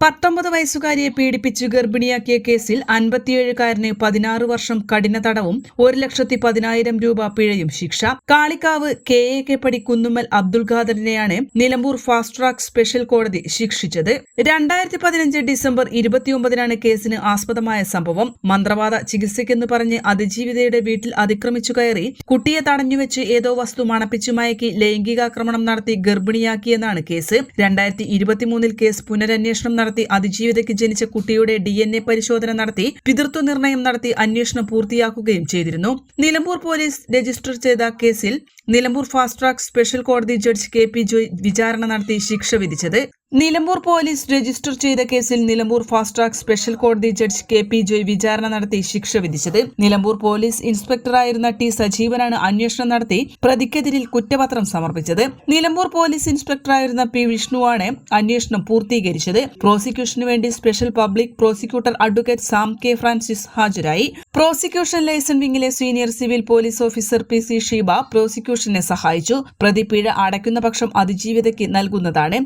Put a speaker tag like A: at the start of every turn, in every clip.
A: പത്തൊമ്പത് വയസ്സുകാരിയെ പീഡിപ്പിച്ച് ഗർഭിണിയാക്കിയ കേസിൽ അൻപത്തിയേഴുകാരന് പതിനാറ് വർഷം കഠിന തടവും ഒരു ലക്ഷത്തി പതിനായിരം രൂപ പിഴയും ശിക്ഷ. Kalikavu K A K Padi Kunnummal Abdul ഖാദറിനെയാണ് Nilambur fast track special കോടതി ശിക്ഷിച്ചത്. രണ്ടായിരത്തി പതിനഞ്ച് ഡിസംബർ ഇരുപത്തിയൊമ്പതിനാണ് കേസിന് ആസ്പദമായ സംഭവം. മന്ത്രവാദ ചികിത്സയ്ക്കെന്ന് പറഞ്ഞ് അതിജീവിതയുടെ വീട്ടിൽ അതിക്രമിച്ചു കയറി കുട്ടിയെ തടഞ്ഞുവെച്ച് ഏതോ വസ്തു മണപ്പിച്ചു മയക്കി ലൈംഗികാക്രമണം നടത്തി ഗർഭിണിയാക്കിയെന്നാണ് കേസ്. രണ്ടായിരത്തി ഇരുപത്തിമൂന്നിൽ കേസ് പുനരന്വേഷണം നടത്തി അതിജീവിതയ്ക്ക് ജനിച്ച കുട്ടിയുടെ ഡി എൻ എ പരിശോധന നടത്തി പിതൃത്വ നിർണയം നടത്തി അന്വേഷണം പൂർത്തിയാക്കുകയും ചെയ്തിരുന്നു. നിലമ്പൂർ പോലീസ് രജിസ്റ്റർ ചെയ്ത കേസിൽ നിലമ്പൂർ ഫാസ്റ്റ് ട്രാക്ക് സ്പെഷ്യൽ കോടതി ജഡ്ജ് കെ പി ജോയ് വിചാരണ നടത്തി ശിക്ഷ വിധിച്ചത്. നിലമ്പൂർ പോലീസ് രജിസ്റ്റർ ചെയ്ത കേസിൽ നിലമ്പൂർ ഫാസ്റ്റ് ട്രാക്ക് സ്പെഷ്യൽ കോടതി ജഡ്ജ് കെ പി ജോയ് വിചാരണ നടത്തി ശിക്ഷ വിധിച്ചത്. നിലമ്പൂർ പോലീസ് ഇൻസ്പെക്ടറായിരുന്ന ടി സജീവനാണ് അന്വേഷണം നടത്തി പ്രതിക്കെതിരിൽ കുറ്റപത്രം സമർപ്പിച്ചത്. നിലമ്പൂർ പോലീസ് ഇൻസ്പെക്ടറായിരുന്ന പി വിഷ്ണുവാണ് അന്വേഷണം പൂർത്തീകരിച്ചത്. പ്രോസിക്യൂഷനു വേണ്ടി special public prosecutor advocate Sam K Francis ഹാജരായി. Prosecution liaison വിംഗിലെ senior civil police officer P C Sheeba പ്രോസിക്യൂഷനെ സഹായിച്ചു. പ്രതി അടയ്ക്കുന്ന പക്ഷം അതിജീവിതയ്ക്ക് നൽകുന്നതാണ്.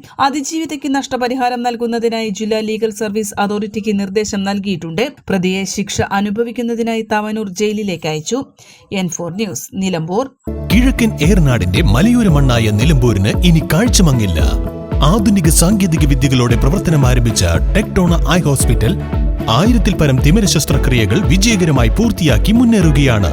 A: അതിജീവിതയ്ക്ക് നഷ്ടപരിഹാരം നൽകുന്നതിനായി ജില്ലാ ലീഗൽ സർവീസ് അതോറിറ്റിക്ക് നിർദ്ദേശം നൽകിയിട്ടുണ്ട്. പ്രതിയെ ശിക്ഷ അനുഭവിക്കുന്നതിനായി തവനൂർ ജയിലിലേക്ക് അയച്ചു. N four news Nilambur.
B: കിഴക്കൻ ഏർനാടിന്റെ മലയോര മണ്ണായ നിലമ്പൂരിന് ഇനി കാഴ്ചമങ്ങില്ല. ആധുനിക സാങ്കേതിക വിദ്യകളോടെ പ്രവർത്തനം ആരംഭിച്ച ടെക്ടോണ ഐ ഹോസ്പിറ്റൽ ആയിരത്തിൽ പരം തിമിര ശസ്ത്രക്രിയകൾ വിജയകരമായി പൂർത്തിയാക്കി മുന്നേറുകയാണ്.